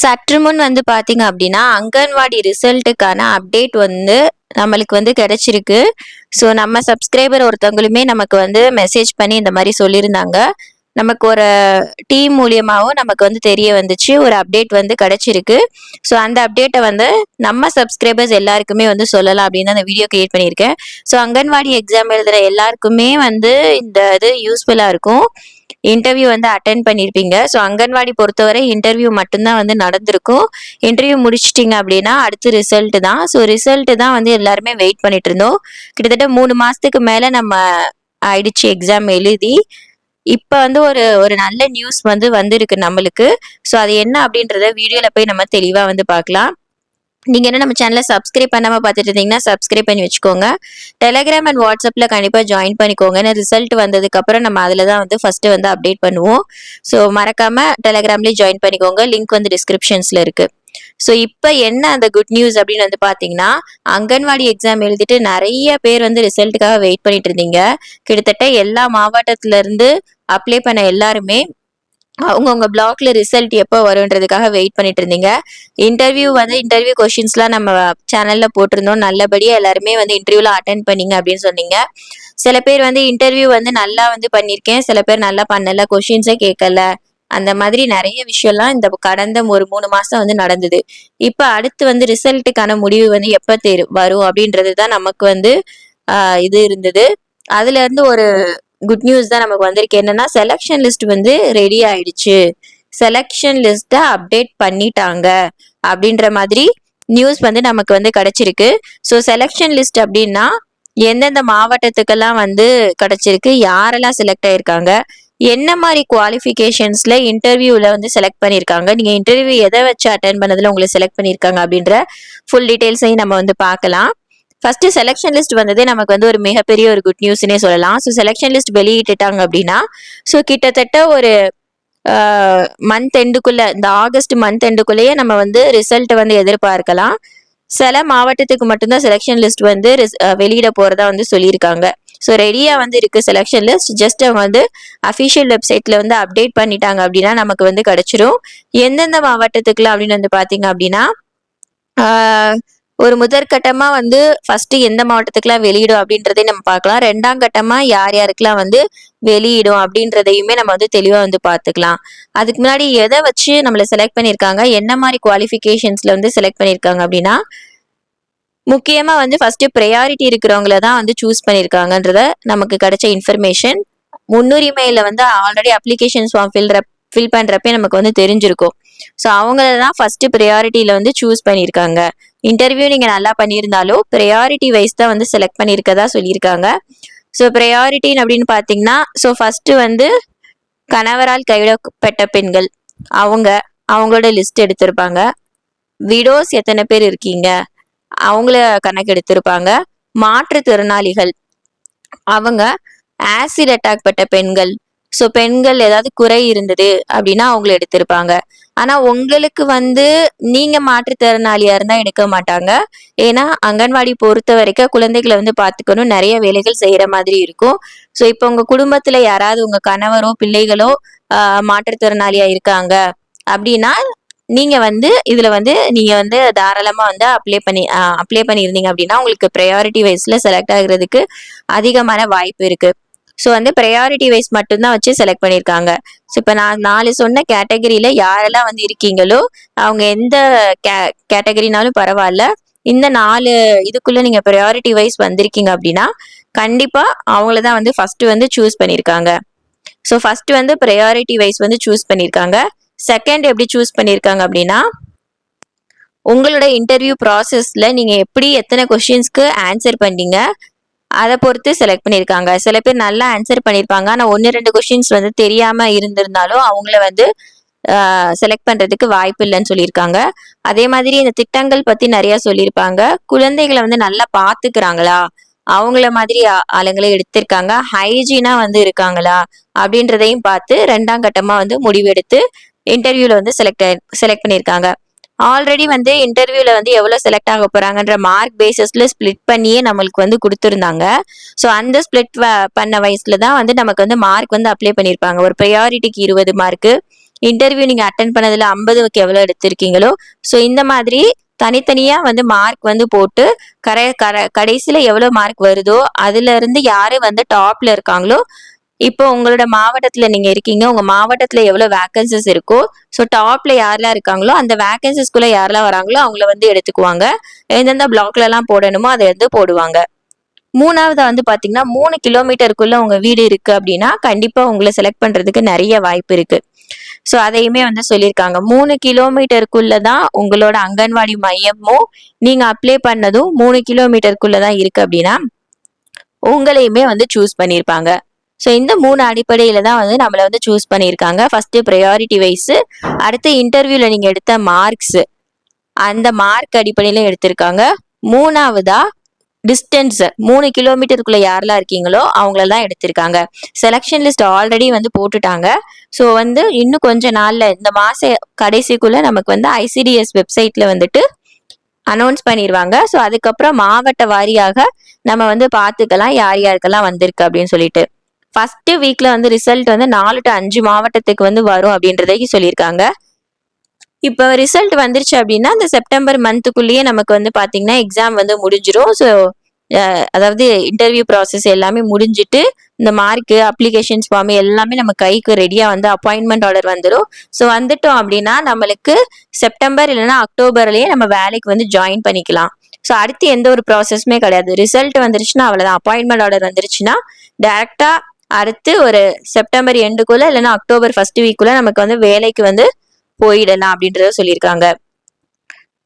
சற்று முன் வந்து பார்த்தீங்க அப்படின்னா அங்கன்வாடி ரிசல்ட்டுக்கான அப்டேட் வந்து நம்மளுக்கு வந்து கிடைச்சிருக்கு. ஸோ நம்ம சப்ஸ்கிரைபர் ஒருத்தவங்களுமே நமக்கு வந்து மெசேஜ் பண்ணி இந்த மாதிரி சொல்லியிருந்தாங்க நமக்கு ஒரு டீம் மூலியமாகவும் நமக்கு வந்து தெரிய வந்துச்சு. ஒரு அப்டேட் வந்து கிடைச்சிருக்கு. ஸோ அந்த அப்டேட்டை வந்து நம்ம சப்ஸ்கிரைபர்ஸ் எல்லாருக்குமே வந்து சொல்லலாம் அப்படின்னு அந்த வீடியோ கிரியேட் பண்ணியிருக்கேன். ஸோ அங்கன்வாடி எக்ஸாம் எழுதுகிற எல்லாருக்குமே வந்து இந்த இது யூஸ்ஃபுல்லாக இருக்கும். இன்டர்வியூ வந்து அட்டன் பண்ணியிருப்பீங்க ஸோ அங்கன்வாடி பொறுத்தவரை இன்டர்வியூ மட்டும்தான் வந்து நடந்திருக்கும். இன்டர்வியூ முடிச்சிட்டிங்க அப்படின்னா அடுத்து ரிசல்ட் தான். ஸோ ரிசல்ட்டு தான் வந்து எல்லாருமே வெயிட் பண்ணிட்டு இருந்தோம். கிட்டத்தட்ட மூணு மாதத்துக்கு மேலே நம்ம ஆயிடுச்சு எக்ஸாம் எழுதி. இப்போ வந்து ஒரு ஒரு நல்ல நியூஸ் வந்து வந்திருக்கு நம்மளுக்கு. ஸோ அது என்ன அப்படின்றத வீடியோவில் போய் நம்ம தெளிவாக வந்து பார்க்கலாம். நீங்கள் என்ன நம்ம சேனலை சப்ஸ்கிரைப் பண்ணாமல் பார்த்துட்டு இருந்தீங்கன்னா சப்ஸ்கிரைப் பண்ணி வச்சுக்கோங்க. டெலகிராம் அண்ட் வாட்ஸ்அப்பில் கண்டிப்பாக ஜாயின் பண்ணிக்கோங்க. ஏன்னா ரிசல்ட் வந்ததுக்கப்புறம் நம்ம அதில் தான் வந்து ஃபஸ்ட்டு வந்து அப்டேட் பண்ணுவோம். ஸோ மறக்காமல் டெலகிராம்லேயே ஜாயின் பண்ணிக்கோங்க. லிங்க் வந்து டிஸ்கிரிப்ஷன்ஸில் இருக்குது ஸோ இப்போ என்ன அந்த குட் நியூஸ் அப்படின்னு வந்து பார்த்தீங்கன்னா அங்கன்வாடி எக்ஸாம் எழுதிட்டு நிறைய பேர் வந்து ரிசல்ட்டுக்காக வெயிட் பண்ணிட்டு இருந்தீங்க. கிட்டத்தட்ட எல்லா மாவட்டத்துல இருந்து அப்ளை பண்ண எல்லாருமே அவங்கவுங்க பிளாக்ல ரிசல்ட் எப்போ வரும்ன்றதுக்காக வெயிட் பண்ணிட்டு இருந்தீங்க. இன்டர்வியூ வந்து இன்டர்வியூ கொஷின்ஸ்லாம் நம்ம சேனல்ல போட்டிருந்தோம். நல்லபடியாக எல்லாருமே வந்து இன்டர்வியூல அட்டன் பண்ணீங்க அப்படின்னு சொன்னீங்க. சில பேர் வந்து இன்டர்வியூ வந்து நல்லா வந்து பண்ணியிருக்கேன் சில பேர் நல்லா பண்ணல. கொஷின்ஸே கேட்கல. அந்த மாதிரி நிறைய விஷயம்லாம் இந்த கடந்த ஒரு மூணு மாசம் வந்து நடந்தது. இப்போ அடுத்து வந்து ரிசல்ட்டுக்கான முடிவு வந்து எப்போ தெரு வரும் அப்படின்றது தான் நமக்கு வந்து இது இருந்தது. அதுல இருந்து ஒரு குட் நியூஸ் தான் நமக்கு வந்திருக்கு. என்னன்னா செலெக்ஷன் லிஸ்ட் வந்து ரெடி ஆயிடுச்சு. செலெக்ஷன் லிஸ்ட்டை அப்டேட் பண்ணிட்டாங்க. அப்படின்ற மாதிரி நியூஸ் வந்து நமக்கு வந்து கிடைச்சிருக்கு. ஸோ செலெக்ஷன் லிஸ்ட் அப்படின்னா எந்தெந்த மாவட்டத்துக்கெல்லாம் வந்து கிடைச்சிருக்கு யாரெல்லாம் செலக்ட் ஆயிருக்காங்க என்ன மாதிரி குவாலிஃபிகேஷன்ஸ்ல இன்டர்வியூல வந்து செலக்ட் பண்ணியிருக்காங்க நீங்க இன்டர்வியூ எதை வச்சு அட்டன் பண்ணதுல உங்களை செலக்ட் பண்ணியிருக்காங்க அப்படின்ற ஃபுல் டீட்டெயில்ஸையும் நம்ம வந்து பார்க்கலாம். ஃபர்ஸ்ட் செலெக்ஷன் லிஸ்ட் வந்ததே நமக்கு வந்து ஒரு மிகப்பெரிய ஒரு குட் நியூஸ்னே சொல்லலாம். ஸோ செலெக்ஷன் லிஸ்ட் வெளியிட்டுட்டாங்க அப்படின்னா ஸோ கிட்டத்தட்ட ஒரு மந்த் எண்டுக்குள்ள இந்த ஆகஸ்ட் மந்த் எண்டுக்குள்ளேயே நம்ம வந்து ரிசல்ட் வந்து எதிர்பார்க்கலாம். சில மாவட்டத்துக்கு மட்டும்தான் செலெக்ஷன் லிஸ்ட் வந்து வெளியிட போறதா வந்து சொல்லியிருக்காங்க. ஸோ ரெடியாக வந்து இருக்கு செலெக்ஷன் லிஸ்ட் ஜஸ்ட் அவங்க வந்து அஃபிஷியல் வெப்சைட்ல வந்து அப்டேட் பண்ணிட்டாங்க அப்படின்னா நமக்கு வந்து கிடைச்சிரும். எந்தெந்த மாவட்டத்துக்குலாம் அப்படின்னு வந்து பார்த்தீங்க அப்படின்னா ஒரு முதற்கட்டமா வந்து ஃபர்ஸ்ட் எந்த மாவட்டத்துக்குலாம் வெளியிடும் அப்படின்றதையும் நம்ம பார்க்கலாம். ரெண்டாம் கட்டமா யார் யாருக்கெல்லாம் வந்து வெளியிடும் அப்படின்றதையுமே நம்ம வந்து தெளிவா வந்து பார்த்துக்கலாம். அதுக்கு முன்னாடி எதை வச்சு நம்மளை செலக்ட் பண்ணியிருக்காங்க? என்ன மாதிரி குவாலிஃபிகேஷன்ஸ்ல வந்து செலக்ட் பண்ணியிருக்காங்க அப்படின்னா முக்கியமா வந்து ஃபர்ஸ்ட் ப்ரையாரிட்டி இருக்கிறவங்கள தான் வந்து சூஸ் பண்ணியிருக்காங்கன்றத நமக்கு கிடைச்ச இன்ஃபர்மேஷன் முன்னுரிமையில வந்து already applications form fill fill பண்றப்பே நமக்கு வந்து தெரிஞ்சிருக்கும். ஸோ அவங்கள தான் ஃபர்ஸ்ட் ப்ரையாரிட்டியில வந்து சூஸ் பண்ணியிருக்காங்க. இன்டர்வியூ நீங்கள் நல்லா பண்ணியிருந்தாலும் ப்ரையாரிட்டி வைஸ் தான் வந்து செலக்ட் பண்ணியிருக்கதா சொல்லியிருக்காங்க. ஸோ ப்ரையாரிட்டின்னு அப்படின்னு பார்த்தீங்கன்னா ஸோ ஃபஸ்ட்டு வந்து கணவரால் கைவிடப்பட்ட பெண்கள். அவங்க அவங்களோட லிஸ்ட் எடுத்திருப்பாங்க. விடோஸ் எத்தனை பேர் இருக்கீங்க? அவங்கள கணக்கு எடுத்திருப்பாங்க மாற்றுத்திறனாளிகள். அவங்க ஆசிட் அட்டாக் பட்ட பெண்கள். ஸோ பெண்கள் ஏதாவது குறை இருந்தது அப்படின்னா அவங்கள எடுத்திருப்பாங்க. ஆனா உங்களுக்கு வந்து நீங்க மாற்றுத்திறனாளியா இருந்தா எடுக்க மாட்டாங்க. ஏன்னா அங்கன்வாடி பொறுத்த வரைக்கும் குழந்தைகளை வந்து பாத்துக்கணும் நிறைய வேலைகள் செய்யற மாதிரி இருக்கும். ஸோ இப்போ உங்க குடும்பத்துல யாராவது உங்க கணவரோ பிள்ளைகளோ மாற்றுத்திறனாளியா இருக்காங்க அப்படின்னா நீங்க வந்து இதுல வந்து நீங்க வந்து தாராளமா வந்து அப்ளை பண்ணி அப்ளை பண்ணியிருந்தீங்க அப்படின்னா உங்களுக்கு ப்ரையாரிட்டி வைஸ்ல செலக்ட் ஆகுறதுக்கு அதிகமான வாய்ப்பு இருக்கு. ஸோ வந்து ப்ரையாரிட்டி வைஸ் மட்டும்தான் வச்சு செலக்ட் பண்ணியிருக்காங்க ஸோ இப்போ நான் நாலு சொன்ன கேட்டகரியில யாரெல்லாம் வந்து இருக்கீங்களோ அவங்க எந்த கே கேட்டகரினாலும் பரவாயில்ல. இந்த நாலு இதுக்குள்ள நீங்க ப்ரையாரிட்டி வைஸ் வந்திருக்கீங்க அப்படின்னா கண்டிப்பா அவங்கள தான் வந்து ஃபர்ஸ்ட் வந்து சூஸ் பண்ணியிருக்காங்க ஸோ ஃபர்ஸ்ட் வந்து ப்ரையாரிட்டி வைஸ் வந்து சூஸ் பண்ணியிருக்காங்க செகண்ட் எப்படி சூஸ் பண்ணியிருக்காங்க அப்படின்னா உங்களோட இன்டர்வியூ ப்ராசஸில் நீங்கள் எப்படி எத்தனை கொஸ்டின்ஸ்க்கு ஆன்சர் பண்ணீங்க அதை பொறுத்து செலக்ட் பண்ணியிருக்காங்க. சில பேர் நல்லா ஆன்சர் பண்ணியிருப்பாங்க. ஆனால் ஒன்று ரெண்டு கொஷின்ஸ் வந்து தெரியாமல் இருந்திருந்தாலும் அவங்கள வந்து செலக்ட் பண்ணுறதுக்கு வாய்ப்பு இல்லைன்னு சொல்லியிருக்காங்க. அதே மாதிரி இந்த திட்டங்கள் பற்றி நிறையா சொல்லியிருப்பாங்க. குழந்தைகளை வந்து நல்லா பார்த்துக்கிறாங்களா அவங்கள மாதிரி ஆளுங்களை எடுத்திருக்காங்க. ஹைஜீனா வந்து இருக்காங்களா? அப்படின்றதையும் பார்த்து ரெண்டாம் கட்டமா வந்து முடிவெடுத்து இன்டர்வியூல வந்து செலக்ட் செலக்ட் பண்ணியிருக்காங்க. ஆல்ரெடி வந்து இன்டர்வியூல வந்து எவ்வளவு செலக்ட் ஆக போறாங்கன்ற மார்க் பேசிஸ்ல ஸ்பிளிட் பண்ணியே நம்மளுக்கு வந்து கொடுத்துருந்தாங்க. ஸோ அந்த ஸ்பிளிட் பண்ண வயசுல தான் வந்து நமக்கு வந்து மார்க் வந்து அப்ளை பண்ணியிருப்பாங்க ஒரு ப்ரையாரிட்டிக்கு இருபது மார்க்கு இன்டர்வியூ நீங்கள் அட்டன் பண்ணதில் ஐம்பதுக்கு எவ்வளோ எடுத்திருக்கீங்களோ ஸோ இந்த மாதிரி தனித்தனியாக வந்து மார்க் வந்து போட்டு கரை கர கடைசியில் எவ்வளோ மார்க் வருதோ அதுலேருந்து யார் வந்து டாப்பில் இருக்காங்களோ இப்போ உங்களோட மாவட்டத்தில் நீங்கள் இருக்கீங்க உங்கள் மாவட்டத்தில் எவ்வளோ வேக்கன்சிஸ் இருக்கோ ஸோ டாப்பில் யாரெல்லாம் இருக்காங்களோ அந்த வேக்கன்சிஸ்குள்ளே யாரெல்லாம் வராங்களோ அவங்கள வந்து எடுத்துக்குவாங்க. எந்தெந்த பிளாக்லலாம் போடணுமோ அதை வந்து போடுவாங்க. மூணாவது வந்து பாத்தீங்கன்னா மூணு கிலோமீட்டருக்குள்ள உங்க வீடு இருக்கு அப்படின்னா கண்டிப்பா உங்களை செலக்ட் பண்றதுக்கு நிறைய வாய்ப்பு இருக்கு. ஸோ அதையுமே வந்து சொல்லியிருக்காங்க. மூணு கிலோமீட்டருக்குள்ள தான் உங்களோட அங்கன்வாடி மையமும் நீங்க அப்ளை பண்ணதும் மூணு கிலோமீட்டருக்குள்ள தான் இருக்கு அப்படின்னா உங்களையுமே வந்து சூஸ் பண்ணியிருப்பாங்க. ஸோ இந்த மூணு அடிப்படையில் தான் வந்து நம்மளை வந்து சூஸ் பண்ணியிருக்காங்க. ஃபஸ்ட்டு ப்ரையாரிட்டி வைஸு அடுத்து இன்டர்வியூவில் நீங்கள் எடுத்த மார்க்ஸு அந்த மார்க் அடிப்படையில் எடுத்திருக்காங்க. மூணாவதா டிஸ்டன்ஸ் மூணு கிலோமீட்டருக்குள்ள யாரெல்லாம் இருக்கீங்களோ அவங்களெல்லாம் எடுத்திருக்காங்க. செலெக்ஷன் லிஸ்ட் ஆல்ரெடி வந்து போட்டுட்டாங்க. ஸோ வந்து இன்னும் கொஞ்ச நாளில் இந்த மாத கடைசிக்குள்ளே நமக்கு வந்து ஐசிடிஎஸ் வெப்சைட்டில் வந்துட்டு அனௌன்ஸ் பண்ணிடுவாங்க ஸோ அதுக்கப்புறம் மாவட்ட வாரியாக நம்ம வந்து பார்த்துக்கலாம் யார் யாருக்கெல்லாம் வந்திருக்கு அப்படின்னு சொல்லிட்டு. ஃபர்ஸ்ட் வீக்ல வந்து ரிசல்ட் வந்து நாலு டு அஞ்சு மாவட்டத்துக்கு வந்து வரும் அப்படின்றதையும் சொல்லியிருக்காங்க. இப்போ ரிசல்ட் வந்துருச்சு அப்படின்னா இந்த செப்டம்பர் மந்த்துக்குள்ளேயே நமக்கு வந்து பார்த்தீங்கன்னா எக்ஸாம் வந்து முடிஞ்சிடும் ஸோ அதாவது இன்டர்வியூ ப்ராசஸ் எல்லாமே முடிஞ்சிட்டு இந்த மார்க்கு அப்ளிகேஷன்ஸ் ஃபார்ம் எல்லாமே நம்ம கைக்கு ரெடியாக வந்து அப்பாயின்மெண்ட் ஆர்டர் வந்துடும் ஸோ வந்துட்டோம் அப்படின்னா நம்மளுக்கு செப்டம்பர் இல்லைன்னா அக்டோபர்லேயே நம்ம வேலைக்கு வந்து ஜாயின் பண்ணிக்கலாம். ஸோ அடுத்து எந்த ஒரு ப்ராசஸுமே கிடையாது. ரிசல்ட் வந்துருச்சுன்னா அவ்வளோதான் அப்பாயின்மெண்ட் ஆர்டர் வந்துருச்சுன்னா டேரெக்டாக அடுத்து ஒரு செப்டம்பர் எண்டுக்குள்ள இல்லைன்னா அக்டோபர் ஃபர்ஸ்ட் வீக்குள்ள நமக்கு வந்து வேலைக்கு வந்து போயிடலாம் அப்படின்றத சொல்லியிருக்காங்க.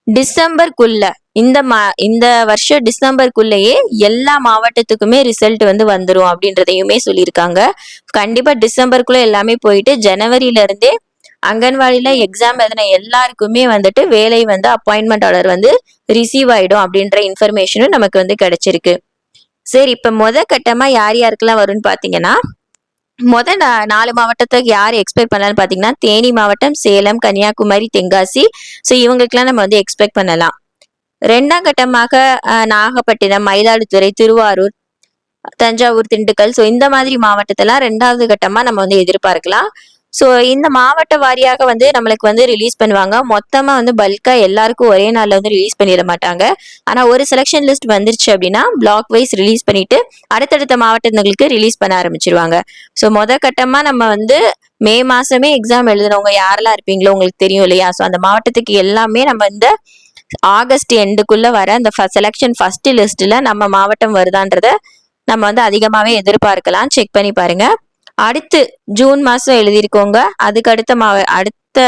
டிசம்பர்க்குள்ள இந்த மா இந்த வருஷம் டிசம்பருக்குள்ளேயே எல்லா மாவட்டத்துக்குமே ரிசல்ட் வந்து வந்துடும் அப்படின்றதையுமே சொல்லியிருக்காங்க. கண்டிப்பா டிசம்பருக்குள்ள எல்லாமே போயிட்டு ஜனவரியில இருந்தே அங்கன்வாடியில எக்ஸாம் எழுதின எல்லாருக்குமே வந்துட்டு வேலை வந்து அப்பாயின்மெண்ட் ஆர்டர் வந்து ரிசீவ் ஆயிடும் அப்படின்ற இன்ஃபர்மேஷனும் நமக்கு வந்து கிடைச்சிருக்கு. சரி இப்ப முத கட்டமா யார் யாருக்கெல்லாம் வரும்னு பாத்தீங்கன்னா முத நாலு மாவட்டத்துக்கு யார் எக்ஸ்பெக்ட் பண்ணலாம்னு பார்த்தீங்கன்னா தேனி மாவட்டம் சேலம் கன்னியாகுமரி தென்காசி. ஸோ இவங்களுக்குலாம் நம்ம வந்து எக்ஸ்பெக்ட் பண்ணலாம். ரெண்டாம் கட்டமாக நாகப்பட்டினம் மயிலாடுதுறை திருவாரூர் தஞ்சாவூர் திண்டுக்கல். ஸோ இந்த மாதிரி மாவட்டத்தெல்லாம் ரெண்டாவது கட்டமாக நம்ம வந்து எதிர்பார்க்கலாம். ஸோ இந்த மாவட்ட வாரியாக வந்து நம்மளுக்கு வந்து ரிலீஸ் பண்ணுவாங்க. மொத்தமாக வந்து பல்காக எல்லாருக்கும் ஒரே நாளில் வந்து ரிலீஸ் பண்ணிட மாட்டாங்க. ஆனால் ஒரு செலெக்ஷன் லிஸ்ட் வந்துருச்சு அப்படின்னா பிளாக் வைஸ் ரிலீஸ் பண்ணிட்டு அடுத்தடுத்த மாவட்டங்களுக்கு ரிலீஸ் பண்ண ஆரம்பிச்சிருவாங்க. ஸோ மொத கட்டமாக நம்ம வந்து மே மாசமே எக்ஸாம் எழுதுனவங்க யாரெல்லாம் இருப்பீங்களோ உங்களுக்கு தெரியும் இல்லையா? ஸோ அந்த மாவட்டத்துக்கு எல்லாமே நம்ம இந்த ஆகஸ்ட் எண்டுக்குள்ள வர அந்த செலெக்ஷன் ஃபர்ஸ்ட் லிஸ்ட்ல நம்ம மாவட்டம் வருதான்றத நம்ம வந்து அதிகமாகவே எதிர்பார்க்கலாம். செக் பண்ணி பாருங்க. அடுத்து ஜூன் மாசம் எழுதியிருக்கோங்க. அதுக்கு அடுத்த மா அடுத்த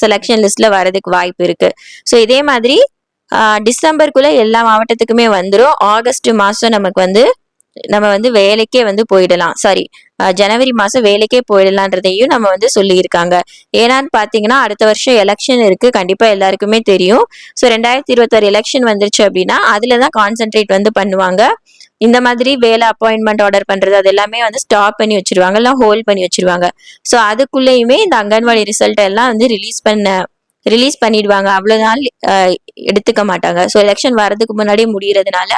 செலெக்ஷன் லிஸ்ட்ல வரதுக்கு வாய்ப்பு இருக்கு. ஸோ இதே மாதிரி டிசம்பருக்குள்ள எல்லா மாவட்டத்துக்குமே வந்துடும் ஆகஸ்ட் மாசம் நமக்கு வந்து நம்ம வந்து வேலைக்கே வந்து போயிடலாம். சாரி ஜனவரி மாதம் வேலைக்கே போயிடலான்றதையும் நம்ம வந்து சொல்லியிருக்காங்க. ஏன்னான்னு பார்த்தீங்கன்னா அடுத்த வருஷம் எலெக்ஷன் இருக்குது கண்டிப்பாக எல்லாருக்குமே தெரியும். ஸோ ரெண்டாயிரத்தி இருபத்தாறு எலெக்ஷன் வந்துருச்சு அப்படின்னா அதில் தான் கான்சென்ட்ரேட் வந்து பண்ணுவாங்க. இந்த மாதிரி வேலை அப்பாயின்மெண்ட் ஆர்டர் பண்ணுறது அது எல்லாமே வந்து ஸ்டாப் பண்ணி வச்சிருவாங்க. இல்லை ஹோல்ட் பண்ணி வச்சிருவாங்க. ஸோ அதுக்குள்ளேயுமே இந்த அங்கன்வாடி ரிசல்ட் எல்லாம் வந்து ரிலீஸ் பண்ண ரிலீஸ் பண்ணிடுவாங்க. அவ்வளோ நாள் எடுத்துக்க மாட்டாங்க. ஸோ எலெக்ஷன் வரதுக்கு முன்னாடியே முடிகிறதுனால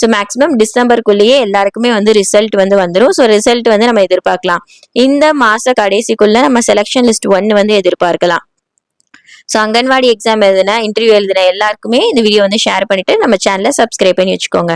ஸோ மேக்ஸிமம் டிசம்பருக்குள்ளேயே எல்லாருக்குமே வந்து ரிசல்ட் வந்து வந்துடும் ஸோ ரிசல்ட் வந்து நம்ம எதிர்பார்க்கலாம். இந்த மாத கடைசிக்குள்ள நம்ம செலெக்ஷன் லிஸ்ட் ஒன்று வந்து எதிர்பார்க்கலாம். ஸோ அங்கன்வாடி எக்ஸாம் எழுதுன இன்டர்வியூ எழுதுன எல்லாருக்குமே இந்த வீடியோ வந்து ஷேர் பண்ணிட்டு நம்ம சேனலை சப்ஸ்கிரைப் பண்ணி வச்சுக்கோங்க.